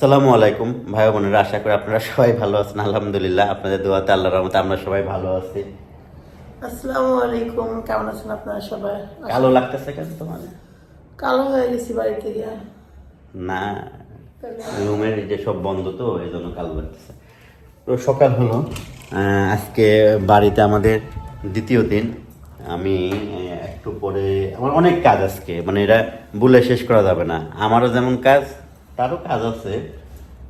আসসালামু আলাইকুম ভাই বোনেরা আশা করি আপনারা সবাই ভালো আছেন। আলহামদুলিল্লাহ আপনাদের দোয়াতে আল্লাহর রহমতে আমরা সবাই ভালো আছি। আসসালামু আলাইকুম কেমন আছেন আপনারা সবাই? কালো লাগতেছে কেন তোমার? কালো হয়ে গেছি বাড়িতে গিয়ে। না রুমের যে সব বন্ধ তো এই জন্য কালো লাগতেছে। তো সকাল হলো। আজকে বাড়িতে আমাদের দ্বিতীয় দিন। আমি একটু পরে আমার অনেক কাজ আজকে মানে এটা বলে শেষ করা যাবে না। আমারও যেমন কাজ তারও কাজ আছে,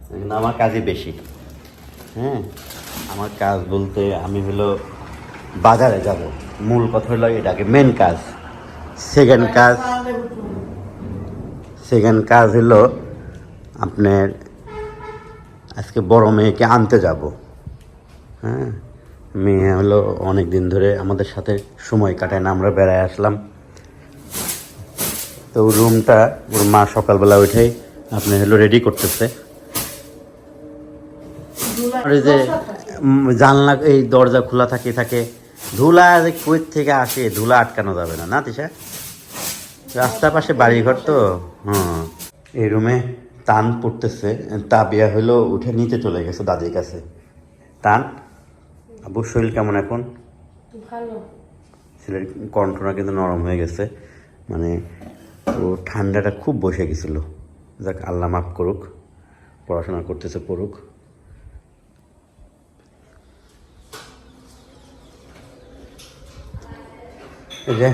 কিন্তু আমার কাজই বেশি। হ্যাঁ আমার কাজ বলতে আমি হলো বাজারে যাব। মূল কথা হলো এটাকে মেন কাজ। সেকেন্ড কাজ সেকেন্ড কাজ হলো আপনার আজকে বড় মেয়েকে আনতে যাব। হ্যাঁ মেয়ে হলো অনেক দিন ধরে আমাদের সাথে সময় কাটায় না, আমরা বেড়ায় আসলাম। তো রুমটা ওর মা সকালবেলা উঠেই আপনি হলো রেডি করতেছে। আর এই যে জানলা এই দরজা খোলা থাকে থাকে। ধুলা যে কুয়েত থেকে আসে ধুলা আটকানো যাবে না না তিশা? রাস্তার পাশে বাড়িঘর তো হ্যাঁ এই রুমে টান পড়তেছে। তাবিয়া হইল উঠে নিচে চলে গেছে দাদির কাছে। টান আবুর শরীর কেমন এখন? ছেলের কণ্ঠটা কিন্তু নরম হয়ে গেছে। মানে ও ঠান্ডাটা খুব বসে গেছিল। যাক, আল্লাহ মাফ করুক, পড়াশোনা করতেছে, পড়ুক। যে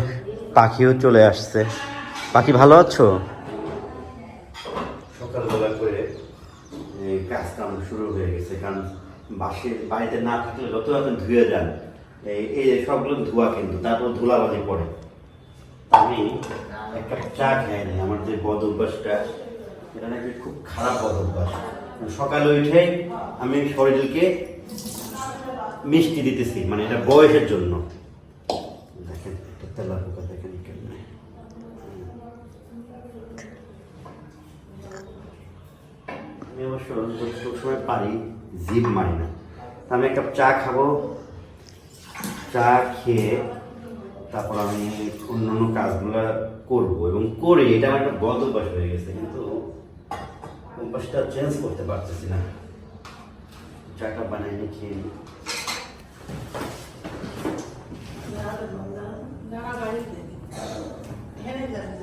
পাখিও চলে আসছে। পাখি ভালো আছো? সকালবেলা করে কাজ কাম শুরু হয়ে গেছে, কারণ বাসে বাড়িতে না থাকলে যত আপনি ধুয়ে যান, এই যে সবগুলো ধোয়া কিন্তু, তারপর ধুলাবালি পড়ে। আমি একটা চা খাই নাই, আমার যে বদ অভ্যাসটা এটা নাকি খুব খারাপ বদ অভ্যাস সকালে উঠে আমি শরীরকে মিষ্টি দিতেছি মানে এটা বয়সের জন্য। দেখেন তেলা পোকা দেখেন কেমন। আমি অবশ্য যতটুকু সময় পারি জিভ মারি না। আমি এক কাপ চা খাব। চা খেয়ে তারপর আমি অন্যান্য কাজগুলো করব এবং করে। এটা আমার একটা বদ অভ্যাস হয়ে গেছে, কিন্তু অভ্যাসটা চেঞ্জ করতে পারতেছি না। চাটা বানাই নিয়ে খেয়ে নিই।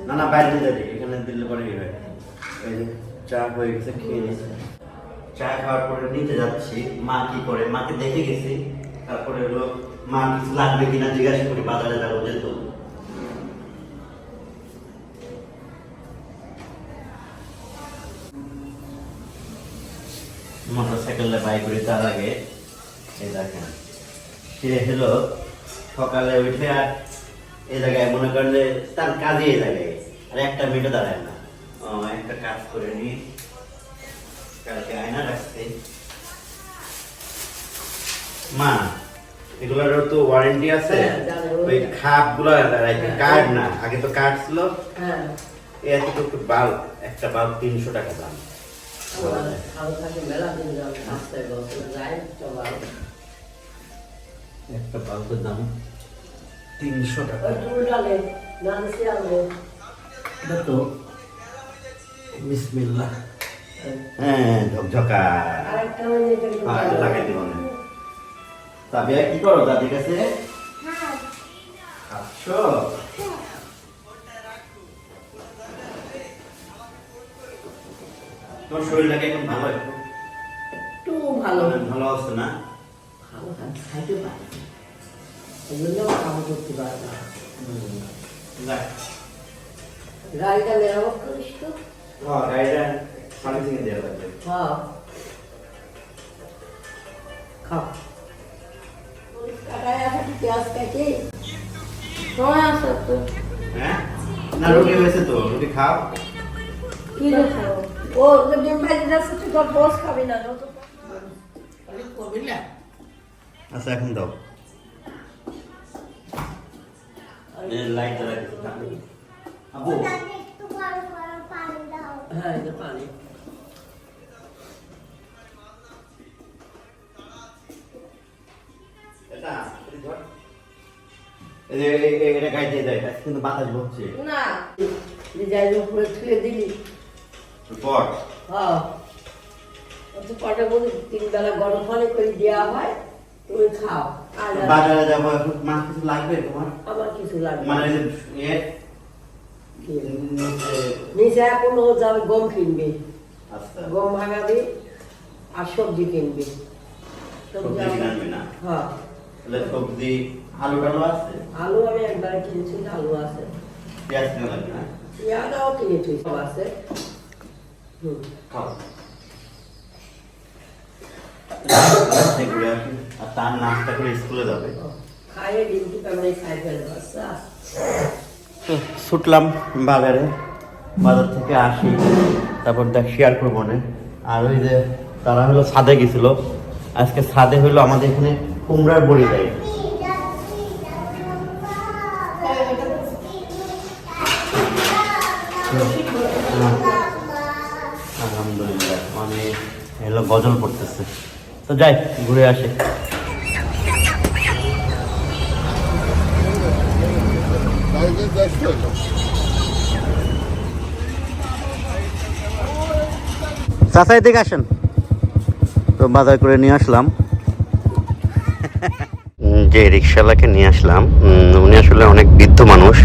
না না, বাইরে যাই এখানে দিলে পরে হয় এই যে, চা হয়ে গেছে, খেয়ে নিয়েছে। চা খাওয়ার পরে নিতে যাচ্ছি, মা কি করে? মাকে দেখে গেছি, তারপরে হলো, মা কিছু লাগবে কিনা জিজ্ঞাসা করি, বাজারে যাব যেহেতু। মোটর সাইকেলে বাইক করে তার আগে এই দেখেন। সে হলো সকালে উঠে আর এই জায়গায় মনে করেন যে তার কাজে এই জায়গায়। আর একটা মিনিটও দাঁড়ায় না। একটা কাজ করে নি। কালকে আয়না রাখছে। মা এগুলোর তো ওয়ারেন্টি আছে? হ্যাঁ, ওই খাপগুলো কার্ড না আগে তো কার্ড ছিল। হ্যাঁ। এতটুকু বাল্ব একটা বাল্ব তিনশো টাকা দাম। ভালো থাকে মেলা দিন রাস্তায় বসে যাই চলাও একটা বাল্বের দাম তিনশো টাকা। এটা তো হ্যাঁ ঝকঝকা। হ্যাঁ। লাগাই দিব না। কি করো? দাদির কাছে? খাচ্ছ তোমার শরীরটাকে এখন ভালো একটু একটু ভালো। ভালো আছে না? ভালো খাইতে পারে। এই জন্য কাম করতে পারে না। গাড়িটা মেরামত করিস তো হ্যাঁ, গাড়িটা সার্ভিসিং এ দেওয়া লাগবে। হ্যাঁ। খাও। কাটায় আছে কি পেঁয়াজ কাটে? সময় আছে তো। হ্যাঁ? না রুটি হয়েছে তো রুটি খাও। কি খাও ও ডিম ভাজি আছে তুই তোর বস খাবি না আচ্ছা এখন দাও। লাইট জ্বালাই আবু। হ্যাঁ এটা পানি। এটা গায়ে দেয় কিন্তু বাতাস বলছে না ডিজাইন উপরে ছুঁয়ে দিলি। পর হ্যাঁ। কিছু কটার মধ্যে তিন বেলা গরম পানি করে দেওয়া হয় তুমি খাও। বাজারে যাব এখন মাছ কিছু লাগবে তোমার? আমার কিছু লাগবে মানে নিচে- এখন ও যাবে গম কিনবে। আচ্ছা। গম ভাঙাবে আর সবজি কিনবে। হ্যাঁ। সবজি আলু টালু আছে? আলু আমি একবারে কিনেছি আলু আছে। পেঁয়াজ কেনা লাগবে না? পেঁয়াজাও কিনেছি সব আছে। আর তার নাস্তা করে স্কুলে যাবে ছুটলাম বাজারে, বাজার থেকে আসি, তারপর দেখ শেয়ার করব আর ওই যে তারা হলো ছাদে গেছিল। আজকে ছাদে হলো আমাদের এখানে কুমড়ার বড়ি দেয়। এগুলো গজল পড়তেছে। তো যাই, ঘুরে আসে। চাচা এদিকে আসেন। তো বাজার করে নিয়ে আসলাম। যে রিক্সাওয়ালাকে নিয়ে আসলাম উনি আসলে অনেক বৃদ্ধ মানুষ।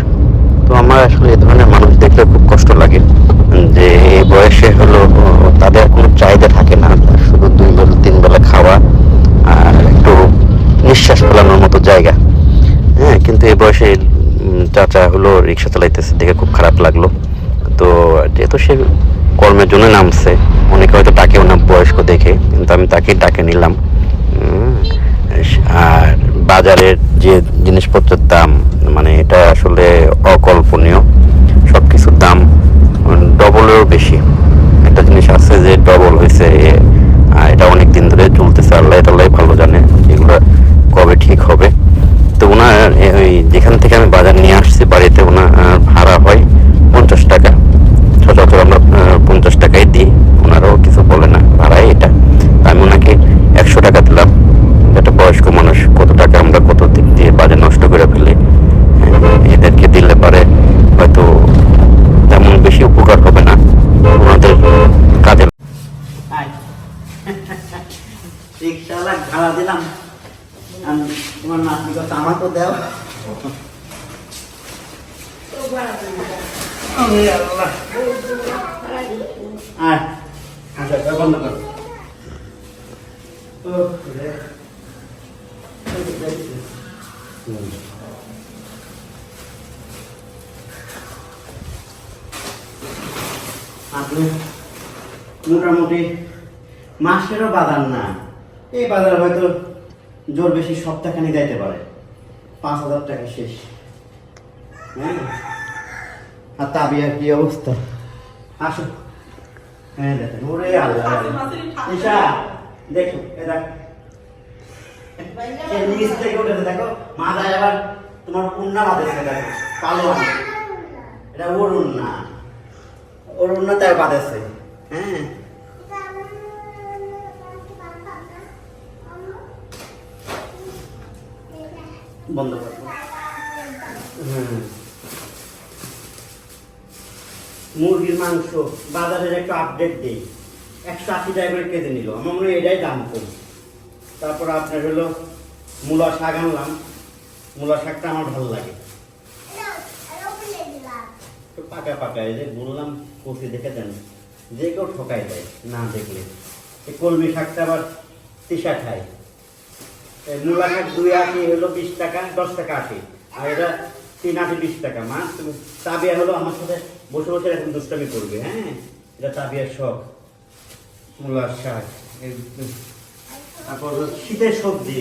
তো আমার আসলে এ ধরনের মানুষ দেখলে খুব কষ্ট লাগে। যে এই বয়সে হলো তাদের কোনো চাহিদা থাকে না। শুধু দুই বেলা, তিন বেলা খাওয়া আর একটু নিঃশ্বাস ফেলানোর মতো জায়গা। হ্যাঁ কিন্তু এই বয়সে চাচা হলো রিক্সা চালাইতেছে, দেখে খুব খারাপ লাগল। তো যেহেতু সে কর্মের জন্য নামছে, অনেকে হয়তো ডাকেও না বয়স্ক দেখে, কিন্তু আমি তাকেই ডাকে নিলাম। আর বাজারের যে জিনিসপত্রের দাম মানে এটা আসলে অকল্পনীয়। সব কিছুর দাম ডবলেরও বেশি। জিনিস আছে যে ডবল হয়েছে এটা অনেক দিন ধরে চলতেছে, আল্লাহ আল্লাহ ভালো জানে, এগুলো কবে ঠিক হবে। তো ওনার যেখান থেকে আমি বাজার নিয়ে আসছি বাড়িতে ওনার আহ, ভাড়া হয় পঞ্চাশ টাকা সচরাচর আমরা আহ, পঞ্চাশ টাকাই দিই ওনারাও কিছু বলে না ভাড়াই এটা আমি ওনাকে একশো টাকা দিলাম একটা বয়স্ক মানুষ কত টাকা আমরা কত দিক দিয়ে বাজার নষ্ট করে ফেলি হ্যাঁ, এদেরকে দিলে পারে হয়তো তেমন বেশি উপকার হবে না ওনাদের কাজে রিক্সাওয়ালা ভাড়া দিলাম আমি তোমার নাতনি কথা আমাকেও দাও আরে আচ্ছা। আপনি মোটামুটি মাসেরও বাজার না, এই বাজার হয়তো জোর বেশি সপ্তাহখানি যাইতে পারে। পাঁচ হাজার টাকা শেষ। হ্যাঁ? আর তাবিয়ার কি অবস্থা? আসো। হ্যাঁ দেখেন ওরে আল্লাহ। ঈশা দেখো এ নিচ থেকে উঠেছে দেখো। মাথায় আবার তোমার উন্না বাঁধেছে দেখো। কালো এটা ওর উন্না। ওর উন্না তাই বাঁধেছে। হ্যাঁ। বন্ধ করো। হুম। মুরগির মাংস বাজারের একটু আপডেট দিই। একশো আশি টাকা করে কেজি নিল। আমার মনে হয় এটাই দাম কম। তারপর আপনার হলো মূলা শাক আনলাম। মূলা শাকটা আমার ভালো লাগে। পাকা পাকা এই যে বললাম, কফি দেখে দেন। যে কেউ ঠকাই দেয়, না দেখলে। এই কলমি শাকটা আবার তিসা খায়। এই মূলা শাক দুই আটি হলো বিশ টাকা, দশ টাকা আটি আর এটা তিন আটি বিশ টাকা। মা তুমি তাবিয়া হলো আমার সাথে বসে বসে এখন দুষ্টামি করবে হ্যাঁ? এটা তাবিয়ার শখ মূলার শাক তারপর শীতের সবজি,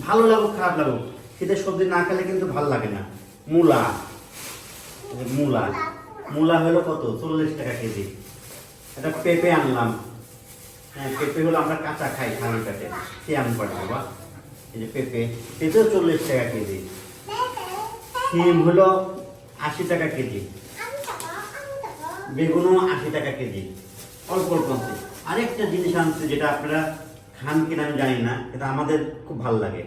ভালো লাগুক, খারাপ লাগুক, শীতের সবজি না খেলে কিন্তু ভালো লাগে না। মূলা মূলা মূলা হলো কত? চল্লিশ টাকা কেজি। এটা পেঁপে আনলাম। হ্যাঁ পেঁপে হলো আমরা কাঁচা খাই খালি পেটে সে আন করে বাবা? এই যে পেঁপে, পেঁপেও চল্লিশ টাকা কেজি। সিম হলো আশি টাকা কেজি। বেগুনও আশি টাকা কেজি। অল্প অল্প আরেকটা জিনিস আনছে যেটা আপনারা খান কিনা আমি জানি না এটা আমাদের খুব ভালো লাগে।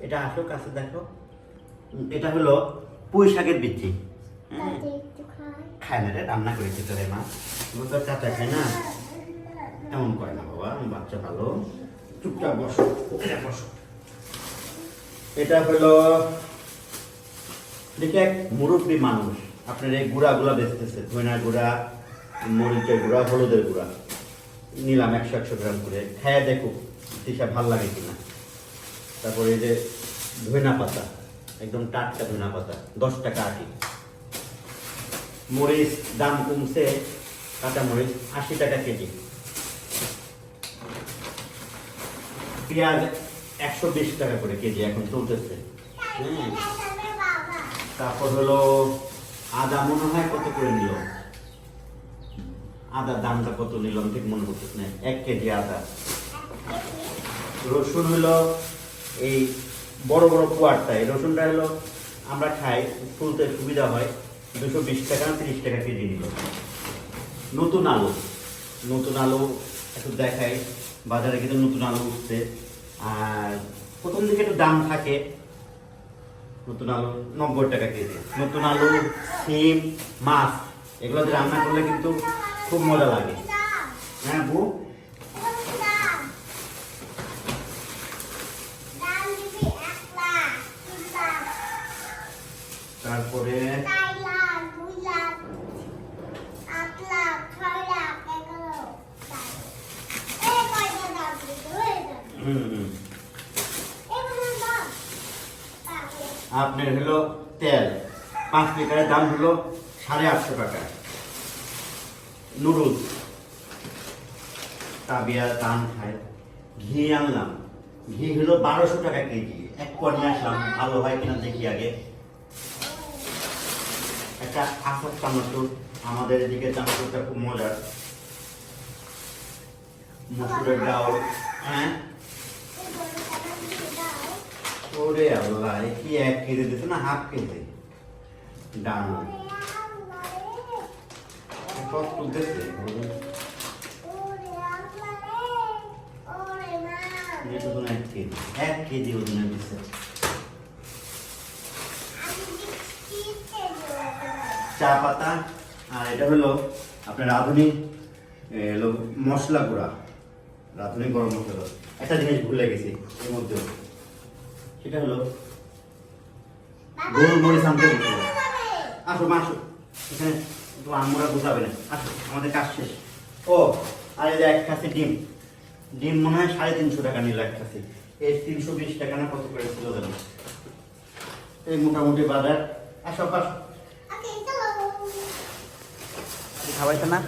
এটা আসো কাছে দেখো। এটা হলো পুঁই শাকের বিচি। হ্যাঁ। খায়। না রে রান্না করেছি তোরে মা। ও তো চাচা খায় না। এমন করে না বাবা আমি বাচ্চা ভালো। চুপচাপ বসো এটা বসো। এটা হলো দেখি এক মুরব্বী মানুষ। আপনার এই গুঁড়াগুলা বেচতেছে ধইনা গুঁড়া, মরিচের গুঁড়া, হলুদের গুঁড়া। নিলাম একশো একশো গ্রাম করে। খায়া দেখো, দিশা ভালো লাগে কিনা। তারপরে এই যে ধইনা পাতা, একদম টাটকা ধইনা পাতা, দশ টাকা আটি। মরিচ দাম কমছে, কাঁচা মরিচ আশি টাকা কেজি। পেঁয়াজ একশো বিশ টাকা করে কেজি, এখন চলতেছে। হ্যাঁ তারপর হলো আদা মনে হয় কত করে নিল আদার দামটা কত নিল ঠিক মনে করতেছি না। এক কেজি আদা। রসুন হলো এই বড় বড় কুয়ারটা। এই রসুনটা হলো আমরা খাই, ফুলতে সুবিধা হয়, দুশো বিশ টাকা, তিরিশ টাকা কেজি নিল। নতুন আলু। নতুন আলু একটু দেখাই। বাজারে কিন্তু নতুন আলু উঠছে। আর প্রথম দিকে একটু দাম থাকে নতুন আলু নব্বই টাকা কেজি। নতুন আলু, সিম, মাছ, এগুলো রান্না করলে কিন্তু খুব মজা লাগে। হ্যাঁ বউ? তারপরে? হুম হুম আপনার হলো তেল। পাঁচ লিটারের দাম হলো সাড়ে আটশো টাকা। নুডলস। তাবিয়া দাম খায়। ঘি আনলাম। ঘি হলো বারোশো টাকা কেজি। এক নিয়ে আসলাম, ভালো হয় কিনা দেখি আগে। একটা আসার চানাচুর। আমাদের এদিকে চানাচুরটা খুব মজার। মসুরের ডাল হ্যাঁ? ওরে আল্লাহ কি এক কেজি দিতে না হাফ কেজি? ডাল সব তুলতেছে? এটা তো এক কেজি। এক কেজি দিচ্ছে চা পাতা, আর এটা হলো আপনার রাঁধুনি মশলা গুঁড়া। রাঁধুনি গরম মশলা। একটা জিনিস ভুলে গেছি, এর মধ্যে সেটা হলো গোলমরিচ আনতে গেছিল আসো মা আসো। এখানে তো আমরা বোঝাবে না। আসো আমাদের কাজ শেষ। ও আর এই যে এক কাছে ডিম। ডিম মনে হয় সাড়ে তিনশো টাকা নিল এক কাছে এই তিনশো বিশ টাকা না কত করে ছিল জানো? এই মোটামুটি বাজার। আসো আসো। খাওয়াইছে না?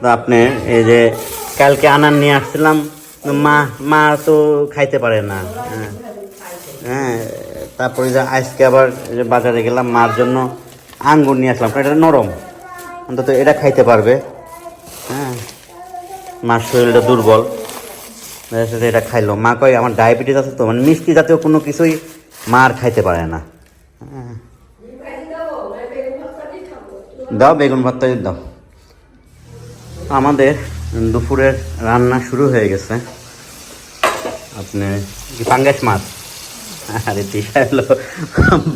তো আপনি এই যে কালকে আনার নিয়ে আসছিলাম। মা মা তো খাইতে পারে না। হ্যাঁ তারপরে যে আজকে আবার বাজারে গেলাম, মার জন্য আঙ্গুর নিয়ে আসলাম এটা নরম। অন্তত এটা খাইতে পারবে। হ্যাঁ মার শরীরটা দুর্বল। সাথে এটা খাইলো। মা কয়, আমার ডায়াবেটিস আছে তো মানে মিষ্টি জাতীয় কোনো কিছুই মার খাইতে পারে না। হ্যাঁ। দাও, বেগুন ভর্তা দাও। আমাদের দুপুরের রান্না শুরু হয়ে গেছে। আপনি পাঙ্গাস মাছ? আরে দিশা হলো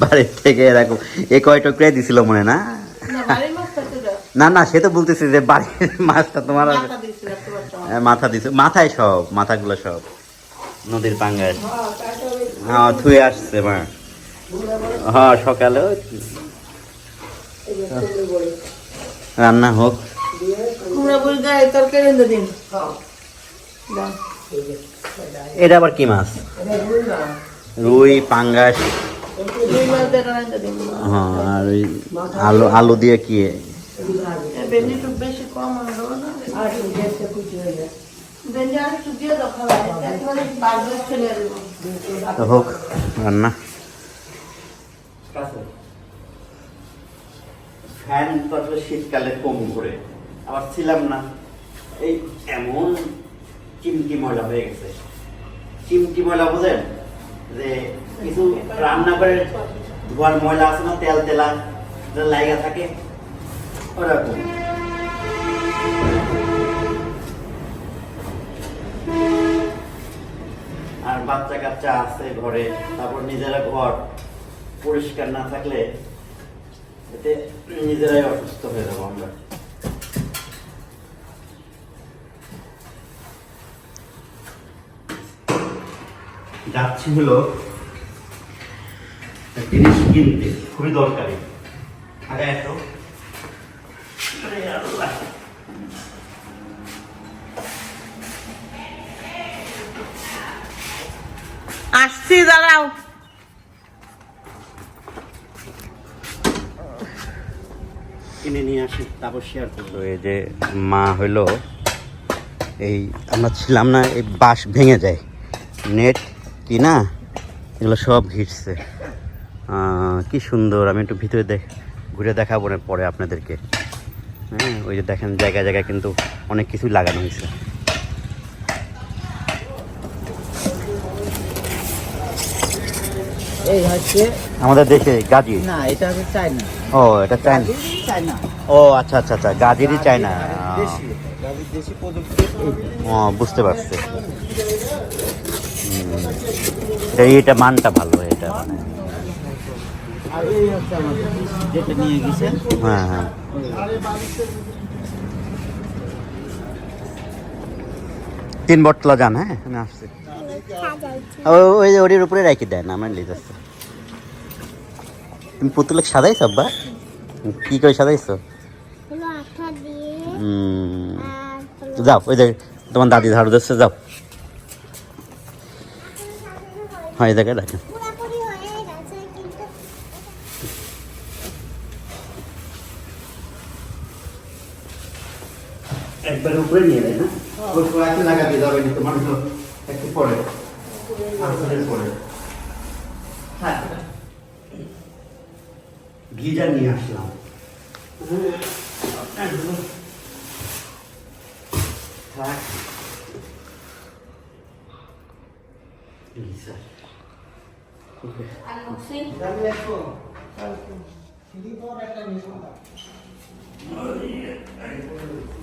বাড়ির থেকে এরকম এ কয় টুকরে দিছিল মনে না? না না সে তো বলতেছি যে বাড়ির মাছটা তোমার হ্যাঁ, মাথা দিছে মাথায় সব মাথাগুলো সব। নদীর পাঙ্গাস। হ্যাঁ থুয়ে আসছে মা। হ্যাঁ সকালে রান্না হোক। কুমড়া বড়ি দেয় তরকারি এনে দিন। দাও। এটা আবার কি মাছ? রুই পাঙ্গাস। হ্যাঁ আর ওই আলু আলু দিয়ে কি? হোক রান্না। ফ্যান শীতকালে কম করে আবার ছিলাম না। এই এমন চিমটি ময়লা হয়ে গেছে। চিমটি ময়লা বোঝেন? যে কিছু রান্না করে ধোয়ার ময়লা আছে না, তেল তেলা লাইগা থাকে, ওরকম। আর বাচ্চা কাচ্চা আছে ঘরে, তারপর নিজেরা ঘর পরিষ্কার না থাকলে, এতে নিজেরাই অসুস্থ হয়ে যাব আমরা। যাচ্ছি হলো জিনিস কিনতে খুবই দরকারি। আগে এত। আসছি দাঁড়াও। কিনে নিয়ে আসি তারপর শেয়ার করব। এই যে মা হইল এই আমরা ছিলাম না এই বাঁশ ভেঙে যায়। নেট কি না? এগুলো সব ঘিরছে। কি সুন্দর আমি একটু ভিতরে দেখ ঘুরে দেখাবো না পরে আপনাদেরকে। হ্যাঁ ওই যে দেখেন জায়গায় জায়গায় কিন্তু অনেক কিছু লাগানো হয়েছে। এই হচ্ছে আমাদের দেশে গাজি? না এটা হচ্ছে চায়না। ও এটা চায়না। ও আচ্ছা আচ্ছা আচ্ছা গাজেরই চায়না। ও বুঝতে পারছি। এটা মানটা ভালো এটা মানে। আর এই হচ্ছে আমাদের যেটা নিয়ে গেছেন হ্যাঁ হ্যাঁ। তিন বটতলা যান হ্যাঁ আমি আসছি। ও ওই যে ওটির উপরে রেখে দেন আমার লিজ আছে তুমি পুতুলক সাজাইছ আব্বা? কি করে সাজাইছো? হলো আঠা দিয়ে হুম, আর হলো যাও ওই যে তোমার দাদি ঝাড়ু দিচ্ছে যাও। হয় পুরাপুরি হয়ে একবার উপরে নিয়ে দেয় না? ওই কড়াইতে লাগাতে যাবে না তোমার তো একটু পরে। পরে। গিজার নিয়ে আসলাম। থাক। গিজার। দেখো, শান্ত করো